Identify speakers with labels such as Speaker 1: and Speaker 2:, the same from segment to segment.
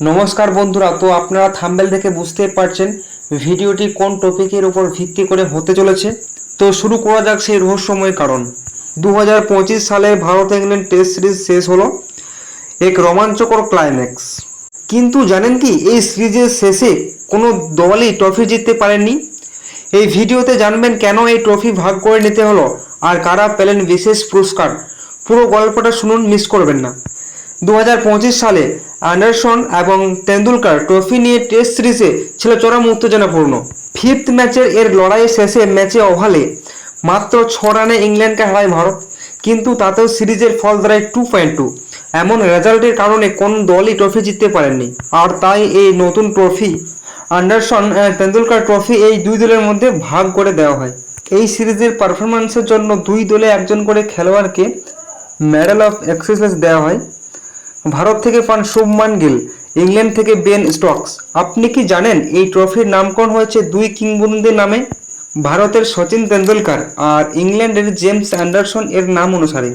Speaker 1: নমস্কার বন্ধুরা, তো আপনারা থাম্বেল দেখে বুঝতে পারছেন ভিডিওটি কোন টপিকের উপর ভিত্তি করে হতে চলেছে। তো শুরু করা যাক সেই রহস্যময় কারণ। দু হাজার পঁচিশ সালে ভারত ইংল্যান্ড টেস্ট সিরিজ শেষ হলো, এক রোমাঞ্চকর ক্লাইম্যাক্স কিন্তু জানেন কি, এই সিরিজের শেষে কোনো দলই ট্রফি জিততে পারেননি। এই ভিডিওতে জানবেন কেন এই ট্রফি ভাগ করে নিতে হলো, আর কারা পেলেন বিশেষ পুরস্কার। পুরো গল্পটা শুনুন মিস করবেন না। দু হাজার পঁচিশ সালে অ্যান্ডারসন এবং তেন্ডুলকার ট্রফি নিয়ে টেস্ট সিরিজে ছিল চরম উত্তেজনাপূর্ণ। ফিফথ ম্যাচের এর লড়াই শেষে ম্যাচে ওভালে মাত্র ছ রানে ইংল্যান্ডকে হারায় ভারত, কিন্তু তাতেও সিরিজের ফল দাঁড়ায় টু পয়েন্ট টু এমন রেজাল্টের কারণে কোন দলই ট্রফি জিততে পারেননি। আর তাই এই নতুন ট্রফি অ্যান্ডারসন তেন্ডুলকার ট্রফি এই দুই দলের মধ্যে ভাগ করে দেওয়া হয়। এই সিরিজের পারফরম্যান্সের জন্য দুই দলে একজন করে খেলোয়াড়কে মেডেল অফ এক্সেসেস দেওয়া হয়। ভারত থেকে পান শুভমান গিল, ইংল্যান্ড থেকে বেন স্টকস। আপনি কি জানেন এই ট্রফির নামকরণ হয়েছে দুই কিংবদন্তির নামে? ভারতের সচিন তেন্ডুলকার আর ইংল্যান্ডের জেমস অ্যান্ডারসন এর নাম অনুসারে।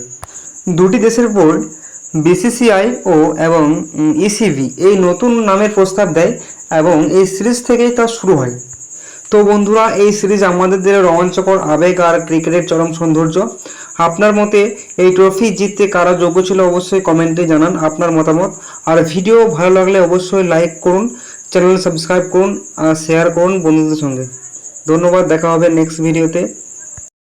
Speaker 1: দুটি দেশের বোর্ড, বিসিসিআই ও এবং ইসিবি, এই নতুন নামের প্রস্তাব দেয় এবং এই সিরিজ থেকেই তা শুরু হয়। তো বন্ধুরা, এই সিরিজ আমাদের দিলে রোমাঞ্চকর, আবেগ আর ক্রিকেটের চরম সৌন্দর্য। আপনার মতে এই ট্রফি জিততে কারা যোগ্য ছিল অবশ্যই কমেন্টে জানান আপনার মতামত। আর ভিডিও ভালো লাগলে অবশ্যই লাইক করুন চ্যানেল সাবস্ক্রাইব করুন আর শেয়ার করুন বন্ধুদের সঙ্গে। ধন্যবাদ, দেখা হবে নেক্সট ভিডিওতে